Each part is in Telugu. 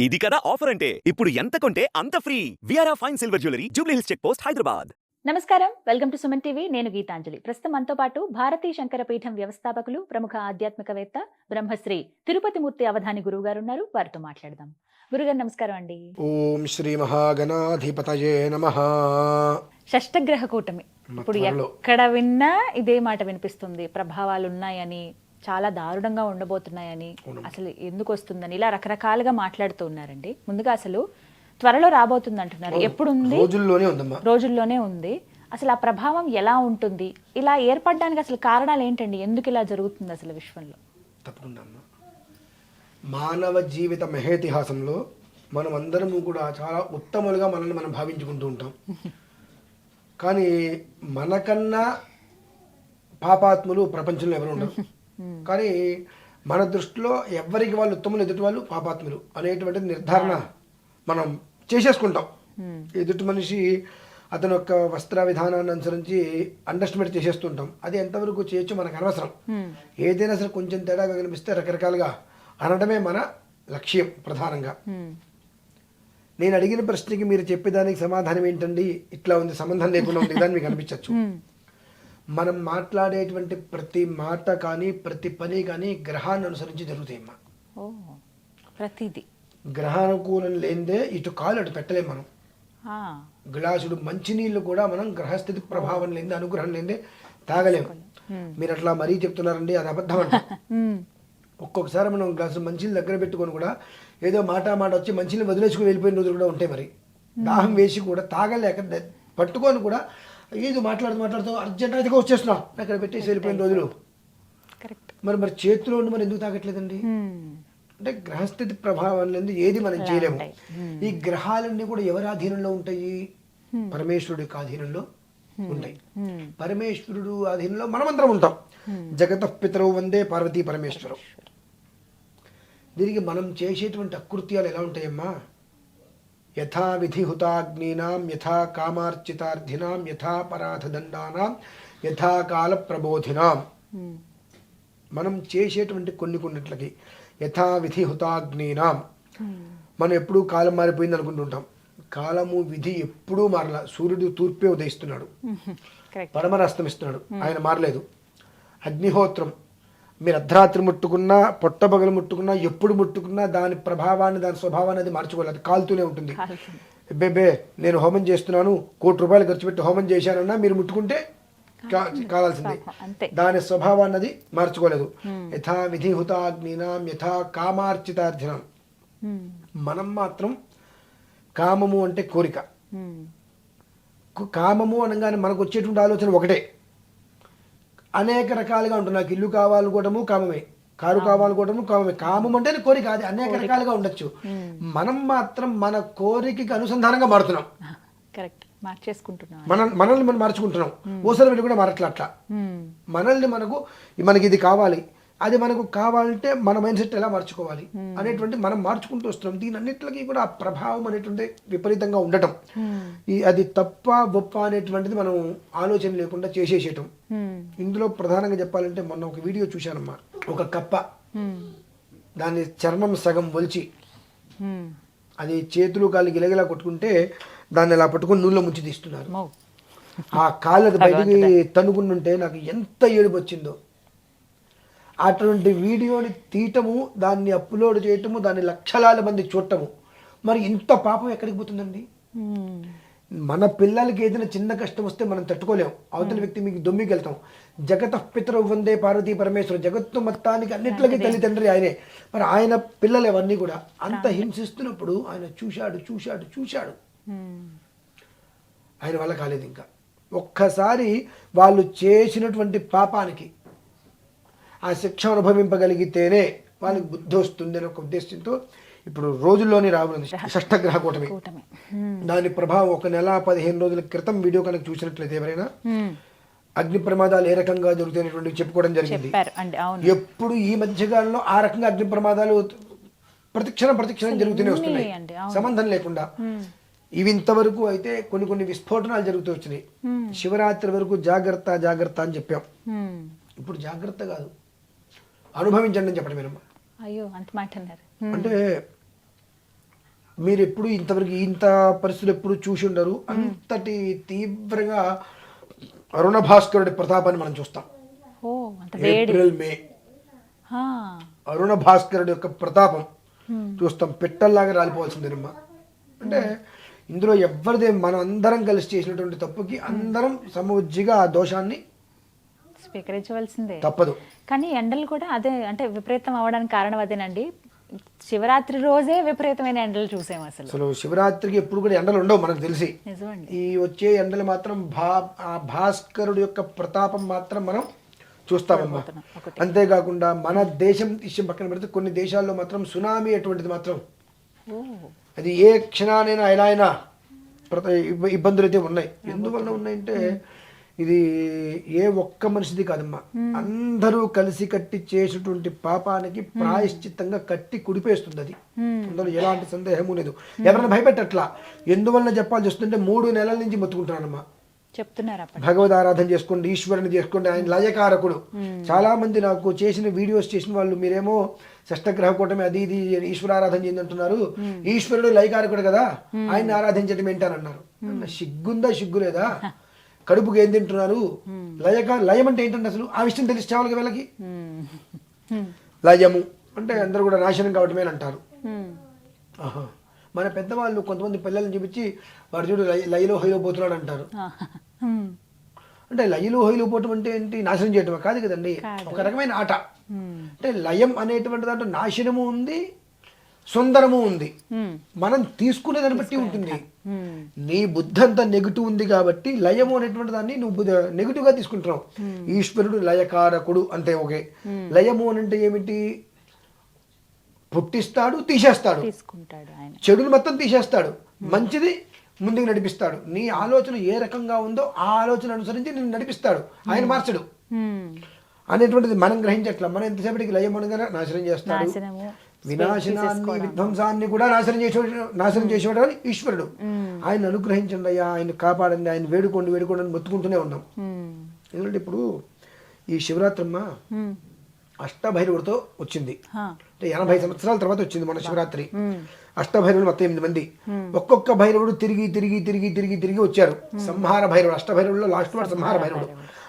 ఇది కదా ఆఫర్ అంటే? ఇప్పుడు ఎంత కొంటే అంత free. విఆర్ఆ fine silver jewellery Jubilee Hills check post Hyderabad నమస్కారం వెల్కమ్ టు సుమన్ టీవీ నేను గీతాంజలి. ప్రస్తుతం మనతో పాటు భారతీ శంకర పీఠం వ్యవస్థాపకులు ప్రముఖ ఆధ్యాత్మికవేత్త బ్రహ్మశ్రీ తిరుపతి మూర్తి అవధాని గురువు గారు ఉన్నారు వారితో మాట్లాడదాం. గురుగారు నమస్కారం అండి. ఓం శ్రీ మహాగణాధిపతయే నమ. షష్టగ్రహ కూటమి. ఇప్పుడు. ఎక్కడ విన్నా ఇదే మాట వినిపిస్తుంది. ప్రభావాలు ఉన్నాయని చాలా దారుణంగా ఉండబోతున్నాయని అసలు ఎందుకు వస్తుందని ఇలా రకరకాలుగా మాట్లాడుతూ ఉన్నారండి. ముందుగా అసలు త్వరలో రాబోతుంది అంటున్నారు ఎప్పుడు ఉంది రోజుల్లోనే ఉందమ్మా. రోజుల్లోనే ఉంది. అసలు ఆ ప్రభావం ఎలా ఉంటుంది? ఇలా ఏర్పడడానికి అసలు కారణాలు ఏంటండి? ఎందుకు ఇలా జరుగుతుంది అసలు విశ్వంలో? తప్పకుండా అమ్మా. మానవ జీవిత మహేతిహాసంలో మనం అందరము కూడా చాలా ఉత్తములుగా మనల్ని మనం భావించుకుంటూ ఉంటాం. కానీ మనకన్నా పాపాత్ములు ప్రపంచంలో ఎవరు ఉండరు. కానీ మన దృష్టిలో ఎవరికి వాళ్ళు ఉత్తములు ఎదుటి వాళ్ళు పాపాత్ములు అనేటువంటి నిర్ధారణ మనం చేసేసుకుంటాం. ఎదుటి మనిషి అతని యొక్క వస్త్ర విధానాన్ని అనుసరించి అండర్స్టిమేట్ చేసేస్తుంటాం. అది ఎంతవరకు చేయొచ్చు మనకు అనవసరం. ఏదైనా సరే కొంచెం తేడాగా కనిపిస్తే రకరకాలుగా అనడమే మన లక్ష్యం ప్రధానంగా. నేను అడిగిన ప్రశ్నకి మీరు చెప్పేదానికి సమాధానం ఏంటండి? ఇట్లా ఉంది సంబంధం లేకుండా ఉంది కదా అని మీకు అనిపించవచ్చు. మనం మాట్లాడేటువంటి ప్రతి మాట కానీ ప్రతి పని కానీ గ్రహాన్ని అనుసరించి జరుగుతాయమ్మా ప్రతిదీ. గ్రహానుకూలం లేనిదే ఇటు కాలు అటు పెట్టలేం మనం. గ్లాసుడు మంచినీళ్ళు కూడా మనం గ్రహస్థితి ప్రభావం లేనిదే అనుగ్రహం లేనిదే తాగలేము మీరు అట్లా మరీ చెప్తున్నారండి అది అబద్ధం అంట. హ్మ్. ఒక్కొక్కసారి మనం గ్లాసు మంచినీళ్ళు దగ్గర పెట్టుకొని కూడా ఏదో మాట మాట వచ్చి మంచినీళ్ళు వదిలేసుకుని వెళ్ళిపోయిన రోజులు కూడా ఉంటాయి మరి. దాహం వేసి కూడా తాగలేక పట్టుకొని కూడా ఏదో మాట్లాడుతూ మాట్లాడుతూ అర్జెంట్ అయితే వచ్చేస్తున్నా. అక్కడ పెట్టేసి వెళ్ళిపోయిన రోజులు. మరి మరి చేతిలో ఉండి మరి ఎందుకు తాగట్లేదండి హ్మ్. అంటే గ్రహస్థితి ప్రభావం లేనిది ఏది మనం చేయలేము. ఉంటాయి. ఈ గ్రహాలన్నీ కూడా ఎవరి ఆధీనంలో ఉంటాయి? పరమేశ్వరుడి యొక్క ఆధీనంలో ఉంటాయి. పరమేశ్వరుడు ఆధీనంలో మనమందరం ఉంటాం. జగత పితరవు వందే పార్వతీ పరమేశ్వరం. దీనికి మనం చేసేటువంటి అకృత్యాలు ఎలా ఉంటాయమ్మా? యథా విధి హుతాగ్నీనాం యథా కామార్చితార్థినాం యథా పరాధదండానాం యథా కాల ప్రబోధినాం. మనం చేసేటువంటి కొన్ని కొన్నిట్లకి యథా విధి హుతాగ్నీనాం మనం ఎప్పుడూ కాలం మారిపోయింది అనుకుంటుంటాం. కాలము విధి ఎప్పుడూ మారలా. సూర్యుడు తూర్పే ఉదయిస్తున్నాడు. పడమర అస్తమిస్తున్నాడు ఆయన మారలేదు. అగ్నిహోత్రం మీరు అర్ధరాత్రి ముట్టుకున్నా పొట్టబగలు ముట్టుకున్నా ఎప్పుడు ముట్టుకున్నా దాని ప్రభావాన్ని దాని స్వభావాన్ని అది మార్చుకోలేదు అది కాలుతూనే ఉంటుంది. బేబే నేను హోమం చేస్తున్నాను కోటి రూపాయలు ఖర్చు పెట్టి హోమం చేశానన్నా మీరు ముట్టుకుంటే కావాల్సిందే దాని స్వభావాన్ని అది మార్చుకోలేదు. యథా విధి హుతాగ్నినాం యథా కామార్చితార్థినాం హ్మ్. మనం మాత్రం కామము అంటే కోరిక. కామము అనగానే మనకు వచ్చేటువంటి ఆలోచన ఒకటే. అనేక రకాలుగా ఉంటుంది. నాకు ఇల్లు కావాలనుకోవటము కామమే. కారు కావాలనుకోవటము కామమే. కామం అంటే కోరిక. అది అనేక రకాలుగా ఉండొచ్చు. మనం మాత్రం మన కోరికకి అనుసంధానంగా మారుతున్నాం. కరెక్ట్. మార్చేసుకుంటున్నాం. మన మనల్ని మనం మార్చుకుంటున్నాం. ఓసరి కూడా మారట్లా అట్లా. మనల్ని మనకు మనకి ఇది కావాలి. అది మనకు కావాలంటే మన మైండ్ సెట్ ఎలా మార్చుకోవాలి అనేటువంటి మనం మార్చుకుంటూ వస్తున్నాం దీని అన్నిటికీ కూడా ఆ ప్రభావం అనేటువంటి విపరీతంగా ఉండటం ఈ అది తప్ప గొప్ప అనేటువంటిది మనం ఆలోచన లేకుండా చేసేసేయటం. ఇందులో ప్రధానంగా చెప్పాలంటే మొన్న ఒక వీడియో చూశానమ్మా ఒక కప్ప. దాని చర్మం సగం ఒలిచి హ్మ్. అది చేతులు కాళ్ళు గిలగిలా కొట్టుకుంటే దాన్ని అలా పట్టుకొని నూనెలో ముంచి తీస్తున్నారు ఆ కాళ్ళు అది బయటికి తన్నుకుంటుంటే నాకు ఎంత ఏడుపు వచ్చిందో అటువంటి వీడియోని తీయటము దాన్ని అప్లోడ్ చేయటము దాన్ని లక్షలాల మంది చూడటము. మరి ఇంత పాపం ఎక్కడికి పోతుందండి. మన పిల్లలకి ఏదైనా చిన్న కష్టం వస్తే మనం తట్టుకోలేం. అవతల వ్యక్తి మీకు దొమ్మికి వెళ్తాం. జగత పితరు వందే పార్వతీ పరమేశ్వర. జగత్తు మొత్తానికి అన్నిట్లకి తల్లిదండ్రి ఆయనే. మరి ఆయన పిల్లలు అవన్నీ కూడా అంత హింసిస్తున్నప్పుడు ఆయన చూశాడు చూశాడు చూశాడు. ఆయన వల్ల కాలేదు ఇంకా. ఒక్కసారి వాళ్ళు చేసినటువంటి పాపానికి ఆ శిక్ష అనుభవింపగలిగితేనే వాళ్ళకి బుద్ధి వస్తుంది అనే ఒక ఉద్దేశంతో ఇప్పుడు రోజుల్లోనే రాబోతుంది షష్టగ్రహ కూటమి. దాని ప్రభావం ఒక నెల పదిహేను రోజుల క్రితం వీడియో కనుక చూసినట్లయితే ఎవరైనా. అగ్ని ప్రమాదాలు ఏ రకంగా జరుగుతాయనేటువంటి చెప్పుకోవడం జరిగింది. ఎప్పుడు ఈ మధ్యకాలంలో ఆ రకంగా అగ్ని ప్రమాదాలు ప్రతిక్షణం ప్రతిక్షణం జరుగుతూనే వస్తున్నాయి. సంబంధం లేకుండా. ఇవి ఇంతవరకు అయితే కొన్ని కొన్ని విస్ఫోటనాలు జరుగుతూ వచ్చినాయి. శివరాత్రి వరకు జాగ్రత్త జాగ్రత్త అని చెప్పాం. ఇప్పుడు జాగ్రత్త కాదు. అనుభవించండి అని చెప్పడం అయ్యో అంత మాట అన్నారు. అంటే మీరు ఎప్పుడు ఇంతవరకు ఇంత పరిస్థితులు ఎప్పుడు చూసి ఉండరు. అంతటి తీవ్రంగా అరుణ భాస్కరుడి ప్రతాపాన్ని మనం చూస్తాం. April May. అరుణ భాస్కరుడి యొక్క ప్రతాపం చూస్తాం. పెట్టల్లాగా రాలిపోవాల్సిందేనమ్మా అంటే ఇందులో ఎవరిదే మనం అందరం కలిసి చేసినటువంటి తప్పుకి అందరం సమవుజ్జిగా ఆ దోషాన్ని స్వీకరించవలసిందే. తప్పదు. కానీ ఎండలు కూడా అదే అంటే విపరీతం అవడానికి కారణం అదేనండి. శివరాత్రి రోజే విపరీతమైన ఎండలు చూసాం అసలు. అసలు శివరాత్రికి ఎప్పుడు కూడా ఎండలు ఉండవు మనకు తెలిసి. నిజమండి. ఈ వచ్చే ఎండలు మాత్రం భా ఆ భాస్కరుడు యొక్క ప్రతాపం మాత్రం మనం చూస్తామమ్మా. అంతేకాకుండా మన దేశం విషయం పక్కన పెడితే కొన్ని దేశాల్లో మాత్రం సునామీ అటువంటిది మాత్రం. అది ఏ క్షణానైనా ఎలా అయినా ఇబ్బందులు అయితే ఉన్నాయి. ఎందువల్ల ఉన్నాయంటే ఇది ఏ ఒక్క మనిషిది కాదమ్మా. అందరూ కలిసి కట్టి చేసేటువంటి పాపానికి ప్రాయశ్చిత్తంగా కట్టి కుడిపేస్తుంది అది. అందులో ఎలాంటి సందేహము లేదు. ఎవరైనా భయపెట్టట్లా? ఎందువల్ల చెప్పాల్సి వస్తుంటే మూడు నెలల నుంచి మొత్తుకుంటున్నానమ్మా చెప్తున్నారు భగవద్ ఆరాధన చేసుకోండి ఈశ్వరుని చేసుకోండి ఆయన లయకారకుడు. చాలా మంది నాకు చేసిన వీడియోస్ చేసిన వాళ్ళు మీరేమో షష్టగ్రహ కూటమి అది ఇది ఈశ్వర ఆరాధన చేయండి అంటున్నారు. ఈశ్వరుడు లయకారకుడు కదా. ఆయన ఆరాధించడం ఏంటనన్నారు అన్న, సిగ్గుందా సిగ్గు లేదా కడుపుకి ఏం తింటున్నారు? లయక లయం అంటే ఏంటంటే అసలు? ఆ విషయం తెలిసి చావాలి వీళ్ళకి. లయము అంటే అందరూ కూడా నాశనం కావటమే అని అంటారు. మన పెద్దవాళ్ళు కొంతమంది పిల్లల్ని చూపించి వాడు చూడు లయ- లయలో హైలో పోతున్నాడు అంటారు. అంటే లయలు హైలు పోవటం అంటే ఏంటి? నాశనం చేయటం కాదు కదండి. కాదు. ఒక రకమైన ఆట. అంటే లయం అనేటువంటి దాంట్లో నాశనము ఉంది సుందరము ఉంది. మనం తీసుకునే దాన్ని బట్టి ఉంటుంది. నీ బుద్ధి అంతా నెగిటివ్ ఉంది కాబట్టి లయము అనేటువంటి దాన్ని నువ్వు నెగిటివ్గా తీసుకుంటున్నావు. ఈశ్వరుడు లయకారకుడు అంటే ఒకే లయము అని అంటే ఏమిటి? పుట్టిస్తాడు తీసేస్తాడు. చెడుని మొత్తం తీసేస్తాడు. మంచిది ముందుకు నడిపిస్తాడు. నీ ఆలోచన ఏ రకంగా ఉందో ఆ ఆలోచన అనుసరించి నేను నడిపిస్తాడు. ఆయన మార్చడు. అనేటువంటిది మనం గ్రహించట్లా. మనం ఎంతసేపటికి లయం అనగానే నాశనం చేస్తాడు. వినాశనాన్ని విధ్వంసాన్ని కూడా నాశనం చేసే నాశనం చేసేవాడు ఈశ్వరుడు. ఆయన అనుగ్రహించండి అయ్యా ఆయన కాపాడండి ఆయన వేడుకోండి వేడుకోండి అని మొత్తుకుంటూనే ఉన్నాం. ఎందుకంటే ఇప్పుడు ఈ శివరాత్రమ్మ. అష్టభైరవుడితో వచ్చింది. అంటే ఎనభై సంవత్సరాల తర్వాత వచ్చింది మన శివరాత్రి. అష్టభైరవులు మొత్తం ఎనిమిది మంది. ఒక్కొక్క భైరవుడు తిరిగి తిరిగి తిరిగి తిరిగి తిరిగి వచ్చారు. సంహార భైరవుడు అష్టభైరవుల్లో లాస్ట్ వాడు సంహార భైరవుడు.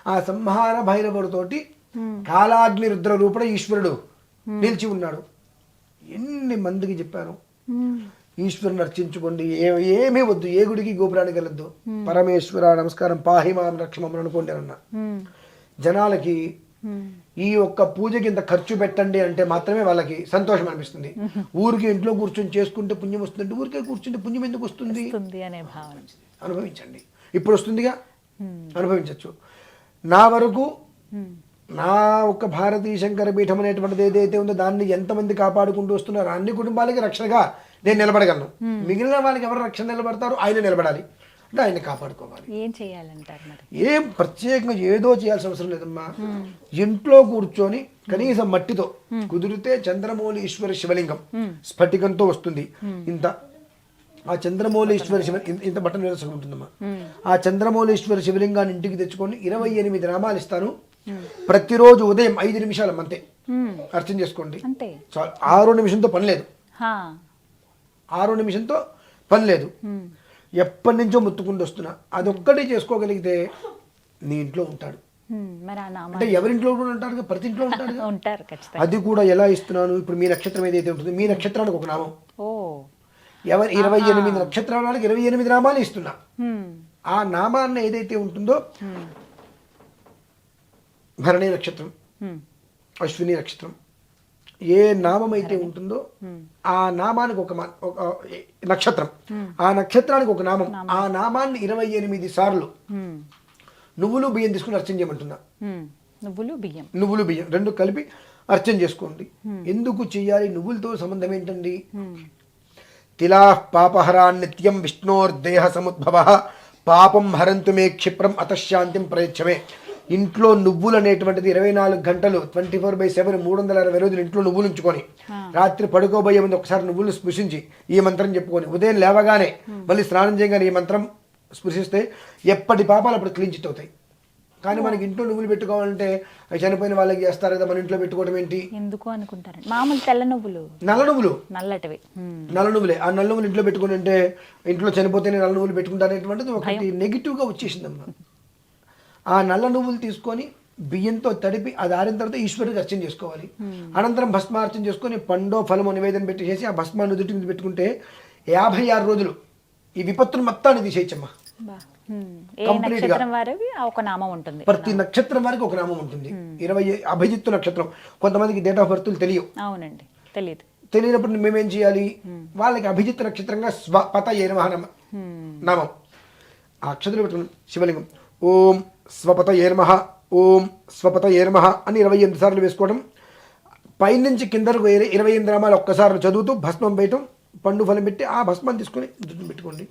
ఆ సంహార భైరవుడితోటి కాలాగ్ని రుద్ర రూపణ ఈశ్వరుడు నిలిచి ఉన్నాడు. ఎన్ని మందికి చెప్పాను. ఈశ్వరుని అర్చించుకోండి. ఏమీ వద్దు. ఏ గుడికి గోపురానికి వెళ్ళొద్దు. పరమేశ్వర నమస్కారం పాహిమాం రక్షమని అనుకోండి అన్న. జనాలకి. ఈ ఒక్క పూజకి ఇంత ఖర్చు పెట్టండి అంటే మాత్రమే వాళ్ళకి సంతోషం అనిపిస్తుంది. ఊరికి ఇంట్లో కూర్చొని చేసుకుంటే పుణ్యం వస్తుంది ఊరికే కూర్చుంటే పుణ్యం ఎందుకు వస్తుంది? వస్తుంది అనే భావన. అనుభవించండి. ఇప్పుడు వస్తుందిగా. అనుభవించవచ్చు నా వరకు. నా ఒక భారతీయ శంకర పీఠం అనేటువంటిది ఏదైతే ఉందో దాన్ని ఎంతమంది కాపాడుకుంటూ వస్తున్నారో అన్ని కుటుంబాలకి రక్షణగా నేను నిలబడగలను. మిగిలిన వాళ్ళకి ఎవరు రక్షణ నిలబడతారో ఆయన నిలబడాలి. అంటే ఆయన కాపాడుకోవాలి. ఏం చేయాలంటారు ఏం ప్రత్యేకంగా ఏదో చేయాల్సిన అవసరం లేదమ్మా. ఇంట్లో కూర్చొని కనీసం మట్టితో కుదిరితే చంద్రమౌళి ఈశ్వర శివలింగం స్ఫటికంతో వస్తుంది. ఇంత ఆ చంద్రమౌళీశ్వర శివ ఇంత- నిరసన ఉంటుందమ్మా. ఆ చంద్రమౌళీశ్వర శివలింగాన్ని ఇంటికి తెచ్చుకొని ఇరవై ఎనిమిది నామాలు ఇస్తాను. ప్రతిరోజు ఉదయం ఐదు నిమిషాలు అంతే. అర్చన చేసుకోండి. చాలు. ఆరో నిమిషంతో పని లేదు. ఆరో నిమిషంతో పని లేదు. ఎప్పటి నుంచో ముత్తుకుంటూ వస్తున్నా. అదొక్కటి చేసుకోగలిగితే నీ ఇంట్లో ఉంటాడు. అంటే ఎవరింట్లో కూడా ఉంటారు ప్రతి ఇంట్లో. ఉంటారు ఖచ్చితంగా. అది కూడా ఎలా ఇస్తున్నాను? ఇప్పుడు మీ నక్షత్రం ఏదైతే ఉంటుందో మీ నక్షత్రానికి ఒక నామం. ఎవరి ఇరవై ఎనిమిది నక్షత్రాల వాళ్ళకి ఇరవై ఎనిమిది నామాలు ఇస్తున్నా. ఆ నామాన్ని ఏదైతే ఉంటుందో. భరణి నక్షత్రం. అశ్విని నక్షత్రం. ఏ నామం అయితే ఉంటుందో ఆ నామానికి ఒక నక్షత్రం. ఆ నక్షత్రానికి ఒక నామం. ఆ నామాన్ని ఇరవై ఎనిమిది సార్లు. నువ్వులు బియ్యం తీసుకుని అర్చన చేయమంటున్నా. నువ్వులు బియ్యం. నువ్వులు బియ్యం. రెండు కలిపి అర్చన చేసుకోండి. ఎందుకు చెయ్యాలి నువ్వులతో సంబంధం ఏంటండి. తిలా పాపహరాన్ నిత్యం విష్ణోర్దేహ సముద్భవ. పాపం హరంతు మే క్షిప్రం అతశాంతిం ప్రయచ్చమే. ఇంట్లో నువ్వులు అనేటువంటిది ఇరవై నాలుగు గంటలు ట్వంటీ ఫోర్ బై సెవెన్ మూడు వందల అరవై రోజులు ఇంట్లో నువ్వులు ఉంచుకొని రాత్రి పడుకోబోయే ముందు ఒకసారి నువ్వులు స్పృశించి ఈ మంత్రం చెప్పుకొని ఉదయం లేవగానే మళ్ళీ స్నానం చేయగానే ఈ మంత్రం స్పృశిస్తే ఎప్పటి పాపాలు అప్పుడు క్లీన్ చిట్ అవుతాయి. కానీ మనకి ఇంట్లో నువ్వులు పెట్టుకోవాలంటే చనిపోయిన వాళ్ళకి చేస్తారు కదా మన ఇంట్లో పెట్టుకోవడం ఏంటి? ఎందుకు అనుకుంటారండి? మామూలు తెల్ల నువ్వులు. నల్ల నువ్వులు? నల్లటివి. నల్ల నువ్వులే. ఆ నల్ల నువ్వులు ఇంట్లో పెట్టుకుని అంటే ఇంట్లో చనిపోతేనే నల్ల నువ్వులు పెట్టుకుంటారనేటువంటిది ఒకటి నెగిటివ్గా వచ్చేసిందమ్మా. ఆ నల్ల నువ్వులు తీసుకొని బియ్యంతో తడిపి అది ఆరిన తర్వాత ఈశ్వరుడికి అర్చన చేసుకోవాలి. అనంతరం భస్మార్చన చేసుకొని పండో ఫలమో నివేదన పెట్టి చేసి ఆ భస్మాన్ని నుదుటి మీద పెట్టుకుంటే యాభై ఆరు రోజులు ఈ విపత్తును మొత్తాన్ని తీసేయచ్చమ్మా. బా. ఉమ్. ఏ Complete గా. నక్షత్రం వారివి? ఆ ఒక నామం ఉంటుంది. ప్రతి నక్షత్రం వారికి ఒక నామం ఉంటుంది. ఇరవై అభిజిత్తు నక్షత్రం. కొంతమందికి డేట్ ఆఫ్ బర్త్లు తెలియవు. అవునండి. తెలియదు తెలియనప్పుడు మేమేం చేయాలి? వాళ్ళకి అభిజిత్ నక్షత్రంగా స్వపత ఏ నమః ఆ అక్షతులు పెట్టుకుని శివలింగం. ఓం స్వపత ఏ నమః. ఓం స్వపత ఏ నమః అని ఇరవై ఎనిమిది సార్లు వేసుకోవడం. పైనుంచి కిందకు వేరే ఇరవై ఎనిమిది నామాలు ఒక్కసారి చదువుతూ భస్మం వేయటం. పండు ఫలం పెట్టి ఆ భస్మాన్ని తీసుకొని జుట్టు పెట్టుకోండి.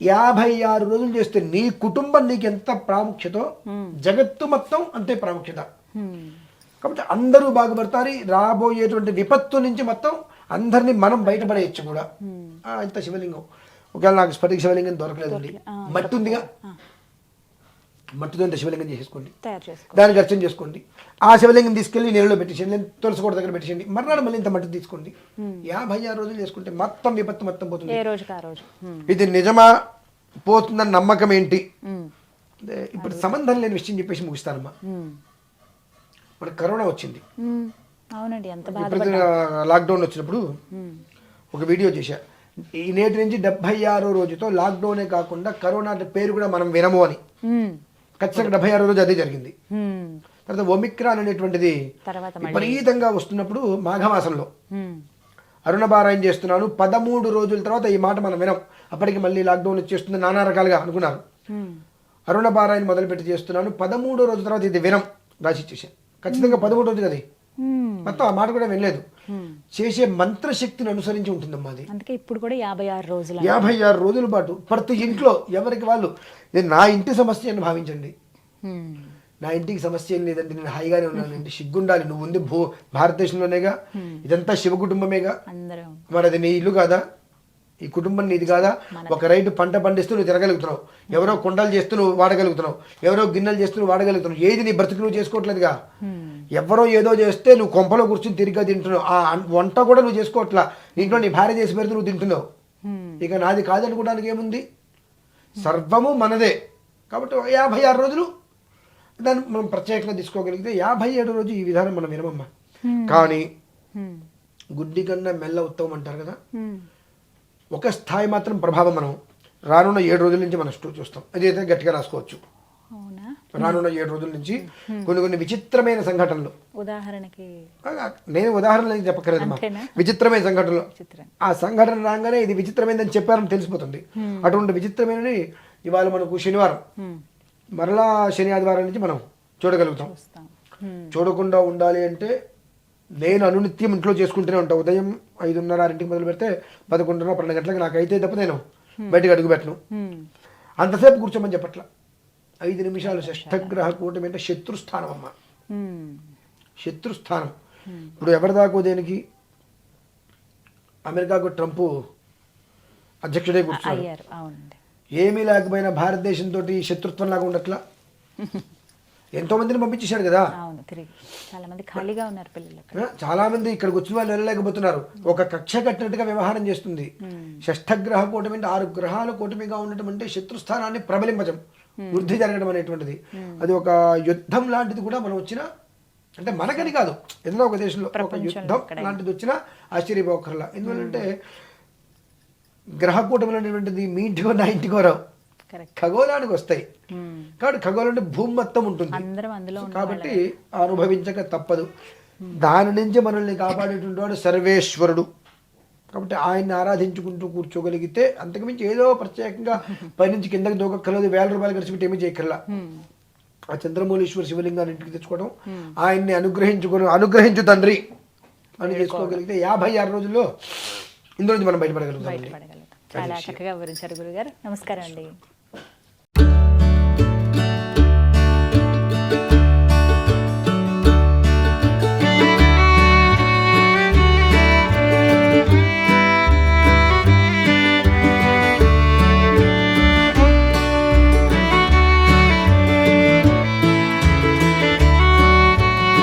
యాభై ఆరు రోజులు చేస్తే నీ కుటుంబం నీకు ఎంత ప్రాముఖ్యతో? జగత్తు మొత్తం అంతే ప్రాముఖ్యత. కాబట్టి అందరూ బాగుపడతారు. రాబోయేటువంటి విపత్తు నుంచి మొత్తం అందరినీ మనం బయటపడేయచ్చు కూడా. ఇంత శివలింగం. ఒకవేళ నాకు స్ఫటిక శివలింగం దొరకలేదండి. మట్టి ఉందిగా మట్టితో శివలింగం చేసేసుకోండి. దానికి అర్చన చేసుకోండి. ఆ శివలింగం తీసుకెళ్ళి నీళ్ళలో పెట్టేసేయండి. తులసి కోట దగ్గర పెట్టేయండి మర్నాడు మళ్ళీ ఇంత మట్టి తీసుకోండి. యాభై ఆరు రోజులు చేసుకుంటే మొత్తం విపత్తు మొత్తం పోతుంది. ఇది నిజమా? పోతుందన్న నమ్మకం ఏంటి? ఇప్పుడు సంబంధం లేని విషయం చెప్పేసి ముగిస్తానమ్మా. మనకు కరోనా వచ్చింది. అవునండి ఎంత లాక్డౌన్ వచ్చినప్పుడు ఒక వీడియో చేశా. ఈ నేటి నుంచి డెబ్బై ఆరో రోజుతో లాక్డౌనే కాకుండా కరోనా పేరు కూడా మనం వినము అని. ఖచ్చితంగా డెబ్బై ఆరో రోజు అదే జరిగింది. తర్వాత ఒమిక్రాన్ అనేటువంటిది విపరీతంగా వస్తున్నప్పుడు మాఘమాసంలో. అరుణబారాయణ చేస్తున్నాను పదమూడు రోజుల తర్వాత ఈ మాట మనం వినం అప్పటికి మళ్ళీ లాక్డౌన్ వచ్చేస్తుంది నానా రకాలుగా అనుకున్నారు. అరుణబారాయణ మొదలుపెట్టి చేస్తున్నాను పదమూడో రోజు తర్వాత ఇది వినం రాసి ఇచ్చేసాను ఖచ్చితంగా పదమూడు రోజు అది ఉమ్. మొత్తం ఆ మాట కూడా వినలేదు. చేసే మంత్రశక్తిని అనుసరించి ఉంటుందమ్మా అది. అందుకే ఇప్పుడు కూడా యాభై ఆరు రోజులు యాభై ఆరు రోజుల పాటు ప్రతి ఇంట్లో ఎవరికి వాళ్ళు నా ఇంటి సమస్య అని భావించండి. నా ఇంటికి సమస్య ఏం లేదండి నేను హాయిగానే ఉన్నానండి సిగ్గుండాలి నువ్వు ఉంది భూ భారతదేశంలోనేగా ఇదంతా శివ కుటుంబమేగా అందరం. మరి అది నీ ఇల్లు కాదా? ఈ కుటుంబం నీది కాదా? ఒక రైతు పంట పండిస్తూ నువ్వు తిరగలుగుతున్నావు ఎవరో కుండలు చేస్తూ నువ్వు వాడగలుగుతున్నావు. ఎవరో గిన్నెలు చేస్తూ నువ్వు వాడగలుగుతున్నావు. ఏది నీ బ్రతుకు నువ్వు చేసుకోవట్లేదుగా? ఎవరో ఏదో చేస్తే నువ్వు కొంపలో కూర్చొని తిరిగా తింటున్నావు. ఆ వంట కూడా నువ్వు చేసుకోవట్లా. ఇంట్లో నీ భార్య చేసి పెడితే నువ్వు తింటున్నావు. ఇక నాది కాదనుకోవడానికి ఏముంది? సర్వము మనదే. కాబట్టి యాభై ఆరు రోజులు దాన్ని మనం ప్రత్యేకంగా తీసుకోగలిగితే యాభై ఏడు రోజు ఈ విధానం మనం వినమమ్మా. కానీ. గుడ్డి కన్నా మెల్ల ఉత్తమం అంటారు కదా. ఒక స్థాయి మాత్రం ప్రభావం మనం రానున్న ఏడు రోజుల నుంచి మనం చూస్తాం. అదైతే గట్టిగా రాసుకోవచ్చు. రానున్న ఏడు రోజుల నుంచి కొన్ని కొన్ని విచిత్రమైన సంఘటనలు. ఉదాహరణకి? నేను ఉదాహరణలు అంతేనా? విచిత్రమైన సంఘటనలు. ఆ సంఘటన రాగానే ఇది విచిత్రమైనదని చెప్పారని తెలిసిపోతుంది. అటువంటి విచిత్రమైనది ఇవాళ మనకు శనివారం. మరలా శని ఆదివారం నుంచి మనం చూడగలుగుతాం. చూడకుండా ఉండాలి అంటే నేను అనునిత్యం ఇంట్లో చేసుకుంటూనే ఉంటాను ఉదయం ఐదున్నర ఆరింటికి మొదలు పెడితే పదకొండున్నర పన్నెండు గంటలకు నాకు అయితే తప్ప నేను బయటకు అడుగు పెట్టను. అంతసేపు కూర్చోమని చెప్పట్ల. ఐదు నిమిషాలు షష్టగ్రహ కూటమి అంటే శత్రుస్థానం అమ్మ. శత్రుస్థానం. ఇప్పుడు ఎవరి దాకో దేనికి? అమెరికాకు ట్రంప్ అధ్యక్షుడే అవునండి. ఏమీ లేకపోయినా భారతదేశంతో శత్రుత్వం లాగా ఉండట్లా? ఎంతో మందిని పంపించేశాడు కదా. అవును తిరిగి. చాలా మంది ఖాళీగా ఉన్నారు పిల్లలు అక్కడ. ఆ, చాలా మంది ఇక్కడికి వచ్చిన వాళ్ళు వెళ్ళలేకపోతున్నారు. ఒక కక్ష కట్టినట్టుగా వ్యవహారం చేస్తుంది. షష్ఠగ్రహ కూటమి అంటే ఆరు గ్రహాల కూటమిగా ఉండటం అంటే శత్రుస్థానాన్ని ప్రబలింపజం వృద్ధి జరగడం అనేటువంటిది. అది ఒక యుద్ధం లాంటిది కూడా మనం వచ్చిన అంటే మనకని కాదు. ఏదైనా ఒక దేశంలో ఒక యుద్ధం లాంటిది వచ్చినా ఆశ్చర్యపోకర్లా. ఎందువల్లంటే గ్రహ కూటములు అనేటువంటిది మీ ఇంటికో నా ఇంటికో రావు. ఖగోళానికి వస్తాయి. కాబట్టి ఖగోళం అంటే భూమి మొత్తం ఉంటుంది. కాబట్టి అనుభవించక తప్పదు. దాని నుంచి మనల్ని కాపాడేటువంటి వాడు సర్వేశ్వరుడు. కాబట్టి ఆయన్ని ఆరాధించుకుంటూ కూర్చోగలిగితే అంతకుమించి ఏదో ప్రత్యేకంగా పైనుంచి కిందకి దూకక్కర్లేదు వేల రూపాయలు ఖర్చు పెట్టి ఏమీ చేయక్కర్లా. ఆ చంద్రమౌళీశ్వర శివలింగాన్ని ఇంటికి తెచ్చుకోవడం ఆయన్ని అనుగ్రహించుకుని అనుగ్రహించు తండ్రి అని చేసుకోగలిగితే యాభై ఆరు రోజుల్లో ఇందులో నుంచి మనం బయటపడగలుగుతాం బయటపడగలుగుతాం. చాలా చక్కగా వివరించారు గురుగారు. నమస్కారం అండి.